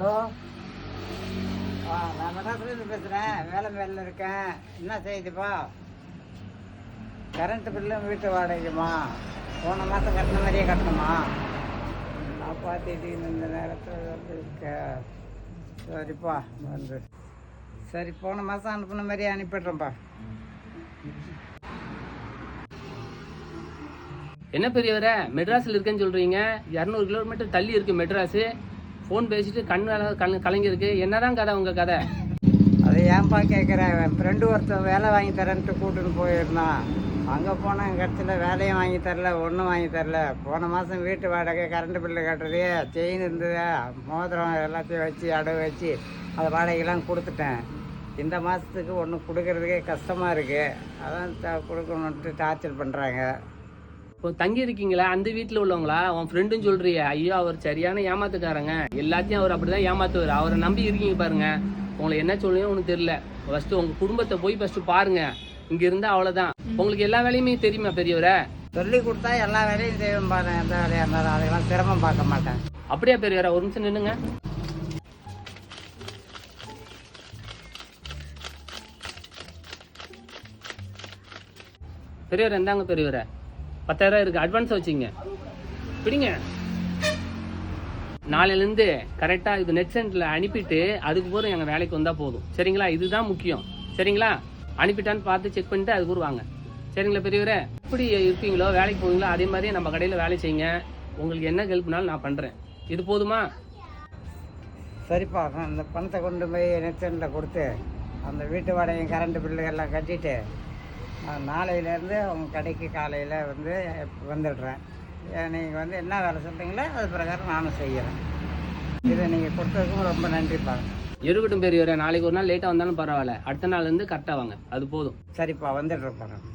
Hello? ஆ நான் மெட்ராஸ்லேருந்து பேசுகிறேன் வேலை மேலில் இருக்கேன். என்ன செய்யுதுப்பா கரண்ட் பில்லும் வீட்டு வாடகைக்குமா? போன மாதம் கட்டின மாதிரியே கட்டணுமா? நான் பார்த்துட்டு இந்த நேரத்தில் வந்து இருக்க. சரிப்பா வந்து. சரி போன மாதம் அனுப்புன மாதிரியே அனுப்பிடுறேன்ப்பா என்ன பெரியவரே? மெட்ராஸில் இருக்கேன்னு சொல்கிறீங்க இரநூறு கிலோமீட்டர் தள்ளி இருக்குது மெட்ராஸு. ஃபோன் பேசிட்டு கண் வேலை கண் கலைஞருக்கு என்னதான் கதை உங்க கதை? அதை ஏன்பா கேட்குறேன் என் ஃப்ரெண்டு ஒருத்தன் வேலை வாங்கி தரேன்ட்டு கூட்டுன்னு போயிருந்தான். அங்கே போனால் கடைசியில் வேலையும் வாங்கி தரல ஒன்றும் வாங்கி தரல. போன மாதம் வீட்டு வாடகை கரண்ட் பில்லு கட்டுறது செயின் இருந்தது. மோதிரம் எல்லாத்தையும் வச்சு அடவு வச்சு அந்த வாடகைலாம் கொடுத்துட்டேன். இந்த மாதத்துக்கு ஒன்றும் கொடுக்கறதுக்கே கஷ்டமாக இருக்குது அதான் கொடுக்கணுன்ட்டு டார்ச்சர் பண்ணுறாங்க இப்போ தங்கி இருக்கீங்களா அந்த வீட்டில் உள்ளவங்களா? உன் ஃப்ரெண்டுன்னு சொல்றியே. ஐயோ அவர் சரியான ஏமாத்துக்காரங்க. எல்லாத்தையும் அவர் அப்படிதான் ஏமாத்துவார். அவரை நம்பி இருக்கீங்க பாருங்க. உங்களை என்ன சொல்லுங்க உனக்கு தெரியல. ஃபர்ஸ்ட் உங்க குடும்பத்தை போய் ஃபர்ஸ்ட் பாருங்க. இங்க இருந்தா அவ்வளவுதான். உங்களுக்கு எல்லா வேலையுமே தெரியுமா பெரியவரே? சொல்லி கொடுத்தா எல்லா வேலையும் செய்வேன் பாரு எந்த வேலையாக இருந்தாலும் அதெல்லாம் சிரமம் பார்க்க மாட்டேன் அப்படியா பெரியவரே? ஒரு நிமிஷம் நின்னுங்க பெரியவரே இந்தாங்க பெரியவரே. பத்தாயிரம் இருக்கு. அட்வான்ஸ் வச்சுங்க பிடிங்க. நாளையிலேருந்து கரெக்டாக இது நெட் சென்டரில் அனுப்பிட்டு அதுக்கு பிறகு எங்கள் வேலைக்கு வந்தால் போதும். சரிங்களா? இதுதான் முக்கியம். சரிங்களா? அனுப்பிட்டான்னு பார்த்து செக் பண்ணிட்டு அது கூறுவாங்க வாங்க. சரிங்களா பெரியவரே? எப்படி இருப்பீங்களோ வேலைக்கு போவீங்களோ அதே மாதிரியே நம்ம கடையில் வேலை செய்யுங்க. உங்களுக்கு என்ன ஹெல்ப்னாலும் நான் பண்ணுறேன் இது போதுமா? சரிப்பா நான் இந்த பணத்தை கொண்டு போய் நெட் சென்டரில் கொடுத்து அந்த வீட்டு வாடகை கரண்ட் பில்லு எல்லாம் கட்டிட்டு நாளையிலேருந்து உங்கள் கடைக்கு காலையில் வந்து வந்துடுறேன். நீங்கள் வந்து என்ன வேலை சொல்கிறீங்களோ அது பிரகாரம் நானும் செய்கிறேன் இதை நீங்கள் கொடுத்ததுக்கும் ரொம்ப நன்றிப்பா இருக்கட்டும் பெரியவரே நாளைக்கு ஒரு நாள் லேட்டாக வந்தாலும் பரவாயில்ல. அடுத்த நாள்லேருந்து கரெக்டாக வாங்க. அது போதும். சரிப்பா வந்துடுறேன்ப்பா நான்